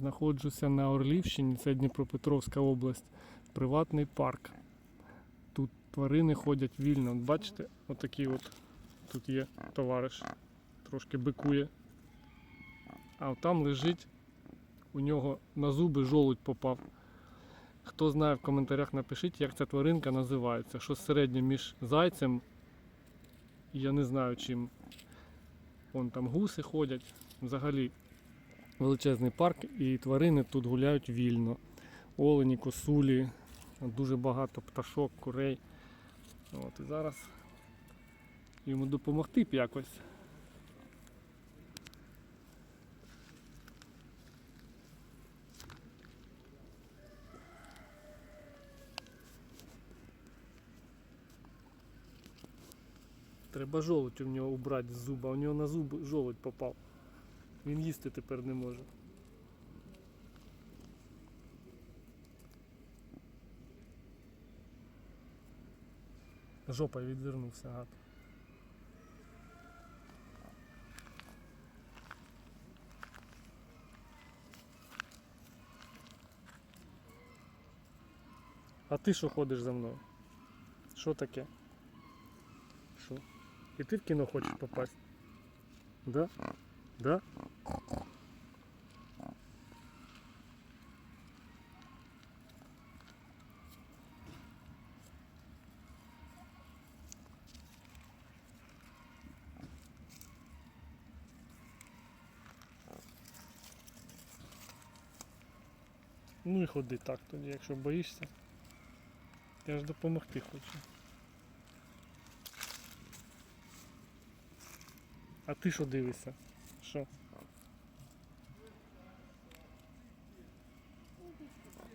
Знаходжуся на Орлівщині, це Дніпропетровська область, приватний парк. Тут тварини ходять вільно. От Бачите, отакий от тут є товариш, трошки бикує. А там лежить, у нього на зуби жолудь попав. Хто знає в коментарях, напишіть, як ця тваринка називається. Що середнє між зайцем я не знаю чим. Вон там гуси ходять. Взагалі величезний парк і тварини тут гуляють вільно. Олені, косулі, дуже багато пташок, курей. От, і зараз йому допомогти б якось. Треба жолудь у нього убрати з зуба, у нього на зуб жолудь попав. Він їсти тепер не може. Жопа відвернувся гад. А ти що ходиш за мною? Що таке? Що? І ти в кіно хочеш попасть? Да? Да? Ну і ходи так тоді, якщо боїшся. Я ж допомогти хочу. А ти що дивишся? Що? Thank you.